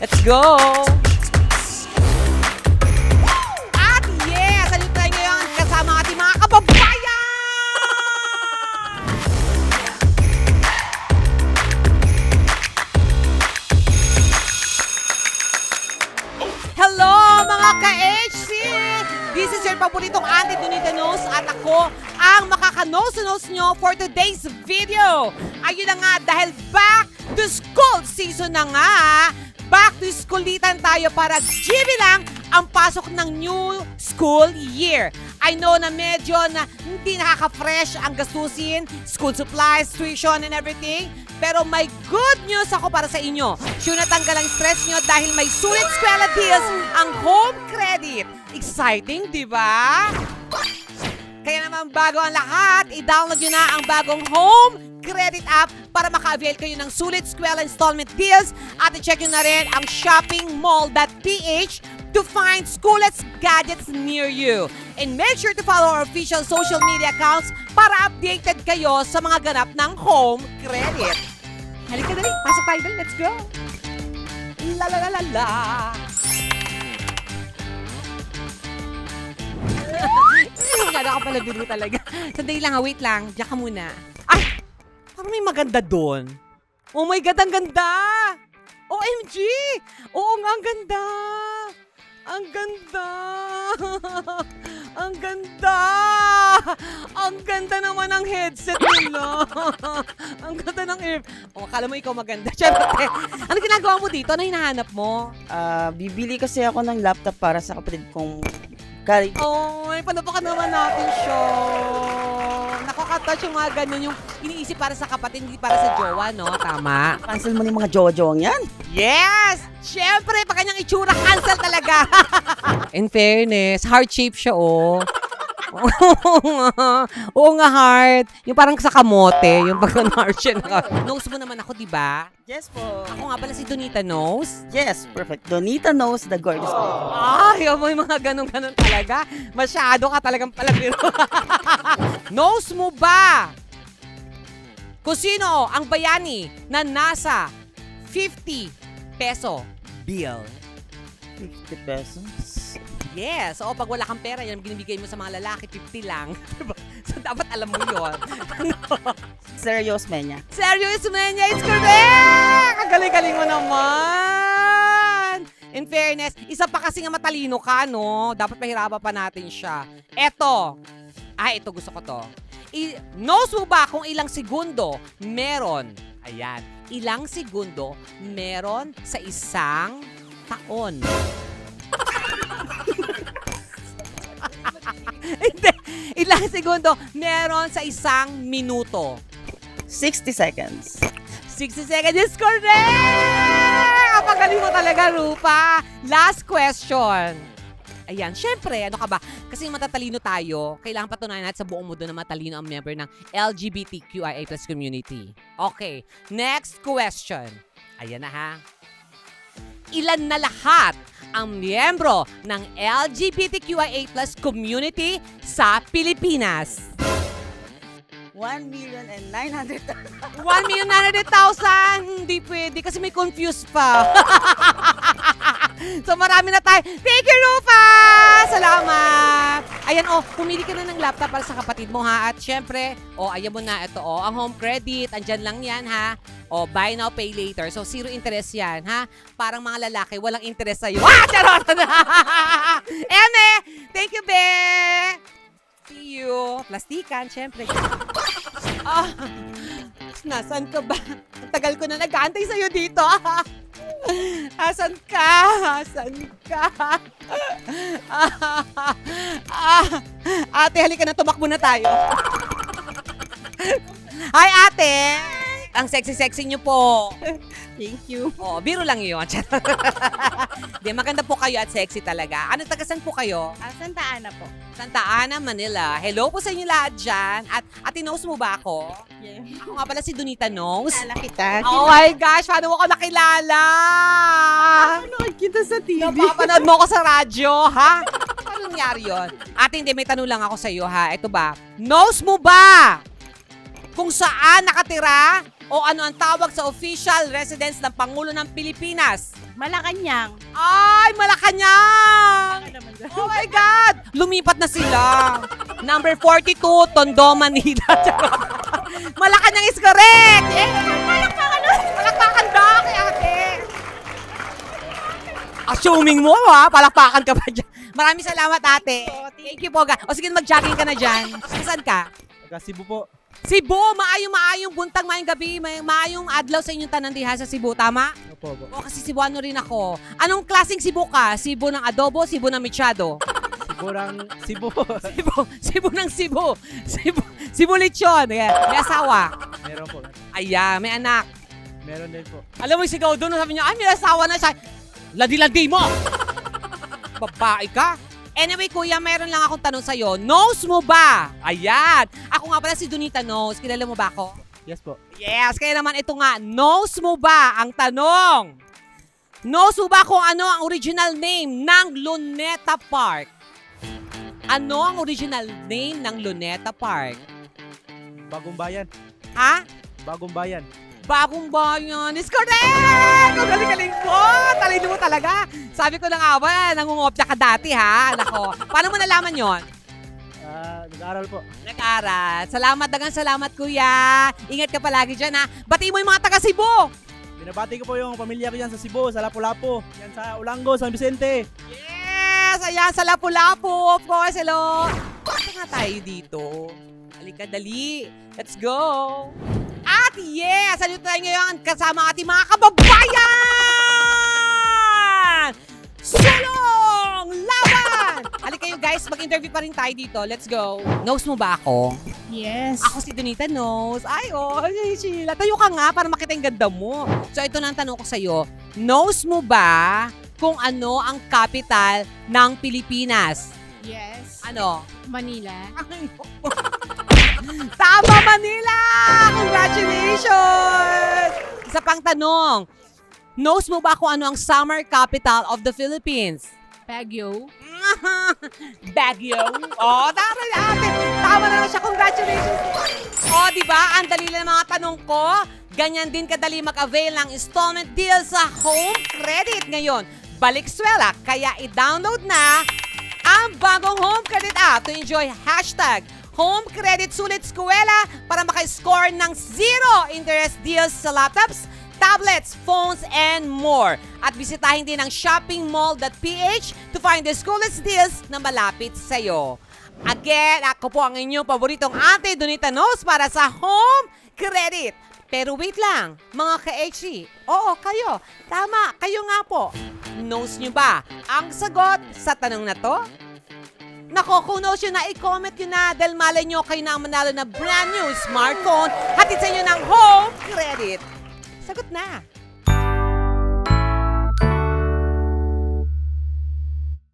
Let's go! At yes! Ano tayo ngayon kasama ating mga kababayan? Hello mga ka-HC! This is your paboritong Auntie Donita Nose at ako ang makaka-nose-nose nyo for today's video. Ayun na nga, dahil back to school season na nga, back to schoolitan tayo para GB lang ang pasok ng new school year. I know na medyo na hindi nakaka-fresh ang gastusin, school supplies, tuition and everything. Pero may good news ako para sa inyo. Sure natanggal ang stress nyo dahil may sulit skwela deals ang home credit. Exciting, di ba? Kaya naman bago ang lahat, i-download nyo na ang bagong home credit app para maka-avail kayo ng sulit skwela installment deals at i-check nyo na rin ang shoppingmall.ph to find schoolets gadgets near you. And make sure to follow our official social media accounts para updated kayo sa mga ganap ng home credit. Halika dali, pasok tayo dali, let's go! La la la la la! Maganda ka pala biro talaga. Sandali lang ha, wait lang. Diyan ka muna. Ay! Parang may maganda doon. Oh my God, ang ganda! OMG! Oo nga, ang ganda! Ang ganda! ang ganda! Ang ganda naman ng headset nila. ang ganda ng air. Oh, akala mo ikaw maganda. Siyempre. Ano ginagawa mo dito? Ano hinahanap mo? Ah, bibili kasi ako ng laptop para sa kapatid kong kari. Oh, may panapakan naman natin siya. Nakaka-touch yung mga ganyan, yung iniisip para sa kapatid, hindi para sa jowa, no? Tama? Cancel mo na yung mga jowa-jowang yan. Yes! Siyempre, pag kanyang itsura, cancel talaga. In fairness, heart shape siya, oh. Oo nga. Heart. Yung parang sa kamote, yung pag heart siya. Naka- Nose mo naman ako, di ba? Yes po. Ako nga pala si Donita Nose. Yes, perfect. Donita knows the gorgeous. Ay, mo yung mga ganun-ganun talaga. Masyado ka talagang palabiro. Nose mo ba? Kung sino ang bayani na nasa 50 peso bill. 50 pesos. Yes. O pag wala kang pera, yan binibigay mo sa mga lalaki, 50 lang. Diba? So dapat alam mo yon. Serious, Menya. Serious man niya, it's correct! Ang galing-galing mo naman! In fairness, isa pa kasi nga matalino ka, no? Dapat mahirapan pa natin siya. Eto. Ah, ito gusto ko to. I- knows mo ba kung ilang segundo meron? Ayan. Ilang segundo meron sa isang taon? Hindi. Ilang segundo meron sa isang minuto? 60 seconds. 60 seconds is correct! Ang magaling mo talaga, Rupa. Last question. Ayan, syempre, ano ka ba? Kasi matatalino tayo, kailangan patunayan natin sa buong mundo na matalino ang member ng LGBTQIA plus community. Okay, next question. Ayan na ha. Ilan na lahat ang miyembro ng LGBTQIA community sa Pilipinas? 1 million and 900 1 million 900,000! Hindi pwede kasi may confused pa. so marami na tayo. Thank you, Rufa! Salamat! Ayan, oh, pumili ka na ng laptop para sa kapatid mo, ha? At syempre, oh, ayan mo na, ito, oh, ang home credit, andyan lang yan, ha? Oh, buy now, pay later. So, zero interest yan, ha? Parang mga lalaki, walang interest sa'yo. Ah, charot! Eme! Thank you, Be! See you. Plastikan, syempre. Ah, nasan ka ba? Ang tagal ko na nag-aantay sa'yo dito. Asan ka? Asan ka? Ah, ate, halika na, tumakbo na tayo. Hi, ate! Ang sexy-sexy niyo po. Thank you. Oh, biro lang yun. Di, maganda po kayo at sexy talaga. Ano, tagasan po kayo? Ah, Santa Ana po. Santa Ana, Manila. Hello po sa inyo lahat dyan. At ate knows mo ba ako? Yeah. Ako nga pala si Donita Knows. Kala kita. Oh my gosh, paano mo ako nakilala? Panood kita sa TV. Napapanood mo ako sa radyo, ha? Paano nangyari yun? Ate, hindi, may tanong lang ako sa iyo, ha? Ito ba? Knows mo ba kung saan nakatira o ano ang tawag sa official residence ng Pangulo ng Pilipinas? Malacanang. Ay, Malacanang! Oh my God! Lumipat na sila. Number 42, Tondo, Manila. Malacanang is correct! Yeah! Palakpakan na! Palakpakan ba kay ate? Assuming mo ha, palakpakan ka pa dyan. Maraming salamat ate. Thank you po. ga- O sige, mag-jogging ka na dyan. Saan ka? Taga Cebu po. Cebu, maayong maayong buntag, maayong gabi, may, maayong adlaw sa inyong tanan diha sa Cebu, tama? Opo, opo. O kasi Cebuano rin ako. Anong klaseng Cebu ka? Cebu ng adobo, Cebu ng mechado? Sigurang Cebu. Cebu, Cebu ng Cebu. Cebu, Cebu lechon. Yeah. May asawa. Meron po. Aya, may anak. Meron din po. Alam mo yung sigaw doon, sabi niya, ay, may asawa na siya. Ladi-ladi mo! Babae ka. Anyway, kuya, meron lang akong tanong sa'yo. Nose mo ba? Ayan. Ako nga pala si Donita Nose. Kilala mo ba ako? Yes po. Yes, kaya naman ito nga, knows mo ba ang tanong? Knows mo ba kung ano ang original name ng Luneta Park? Ano ang original name ng Luneta Park? Bagong bayan. Ha? Bagong bayan. Bagong bayan is correct! Ang galing-galing ko! Talino mo talaga! Sabi ko na nga ba, nangungopya ka dati ha? Nako, paano mo nalaman yon? Ah, nag-aaral po. Nag-aral. Salamat, dagang salamat kuya. Ingat ka palagi dyan ha. Bati mo yung mga taga Cebu! Binabati ko po yung pamilya ko dyan sa Cebu, sa Lapu-Lapu. Yan sa Ulango, San Vicente. Yes! Ayan, sa Lapu-Lapu, of course. Hello! Basta nga tayo dito. Halika, dali. Let's go! At yes! Salute tayo ngayon kasama ating mga kababayan! Sulong! Laban! Halika kayo guys, mag-interview pa rin tayo dito. Let's go. Knows mo ba ako? Yes. Ako si Donita Knows. Ay, oh, ay, Sheila. Tayo ka nga para makita yung ganda mo. So, ito na ang tanong ko sa'yo. Knows mo ba kung ano ang capital ng Pilipinas? Yes. Ano? Manila. Tama, Manila! Congratulations! Isa pang tanong. Knows mo ba kung ano ang summer capital of the Philippines? Baguio. Baguio. Oh, tama na ate. Tama na siya. Congratulations. Oh, di ba? Ang dali lang ng mga tanong ko. Ganyan din kadali mag-avail ng installment deal sa home credit ngayon. Balik swela, kaya i-download na ang bagong home credit app to enjoy hashtag home credit sulit eskwela para maka-score ng zero interest deals sa laptops, tablets, phones, and more. At bisitahin din ang shoppingmall.ph to find the coolest deals na malapit sa'yo. Again, ako po ang inyong paboritong ate Donita Nos para sa home credit. Pero wait lang, mga ka-HC. Oo, kayo. Tama, kayo nga po. Knows nyo ba ang sagot sa tanong na to? Nako, kung knows nyo na, i-comment nyo na dahil malay nyo kayo na manalo na brand new smartphone hatid sa inyo ng home credit. Sagot na.